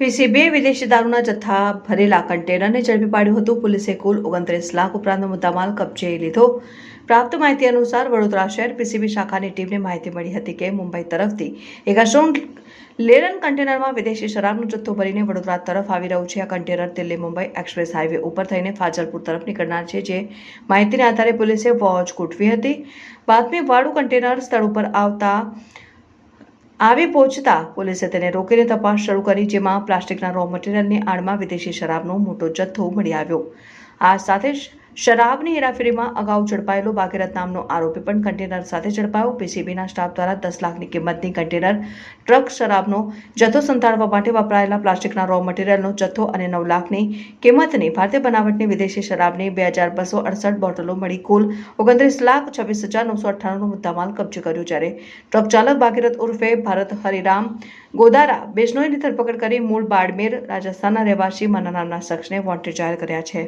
પીસીબીએ વિદેશી દારૂના જથ્થા ભરેલા કન્ટેનરને ઝડપી પાડ્યું હતું. પોલીસે કુલ ઓગણત્રીસ લાખ ઉપરાંતનો મુદ્દામાલ કબજે લીધો. પ્રાપ્ત માહિતી અનુસાર વડોદરા શહેર પીસીબી શાખાની ટીમને માહિતી મળી હતી કે મુંબઈ તરફથી એક અશોન લેરન કન્ટેનરમાં વિદેશી શરાબનો જથ્થો ભરીને વડોદરા તરફ આવી રહ્યું છે. આ container Delhi Mumbai express highway ઉપર થઈને ફાજલપુર તરફ નીકળનાર છે, જે માહિતીના આધારે પોલીસે વોચ ગોઠવી હતી. બાતમી વાળું કન્ટેનર સ્થળ ઉપર આવતા આવી પહોંચતા પોલીસે તેને રોકીને તપાસ શરૂ કરી, જેમાં પ્લાસ્ટિકના રો મટીરિયલની આડમાં વિદેશી શરાબનો મોટો જથ્થો મળી આવ્યો. આ સાથે જ શરાબની હેરાફેરીમાં અગાઉ ઝડપાયેલો ભાગીરથ નામનો આરોપી પણ કન્ટેનર સાથે ઝડપાયો. પીસીબીના સ્ટાફ દ્વારા દસ લાખની કિંમતની કન્ટેનર ટ્રક શરાબનો જથ્થો સંતાડવા માટે વપરાયેલા પ્લાસ્ટિકના રો મટીરિયલનો જથ્થો અને નવ લાખની કિંમતની ભારતીય બનાવટની વિદેશી શરાબની બે હજાર બસો અડસઠ બોટલો મળી કુલ ઓગણત્રીસ લાખ છવ્વીસ હજાર નવસો અઠ્ઠાણુંનો મુદ્દામાલ કબજે કર્યો જ્યારે ટ્રક ચાલક ભાગીરથ ઉર્ફે ભારત હરિરામ ગોદારા બિશ્નોઈની ધરપકડ કરી મૂળ બાડમેર રાજસ્થાનના રહેવાસી મના નામના શખ્સને વોન્ટેડ જાહેર કર્યા છે.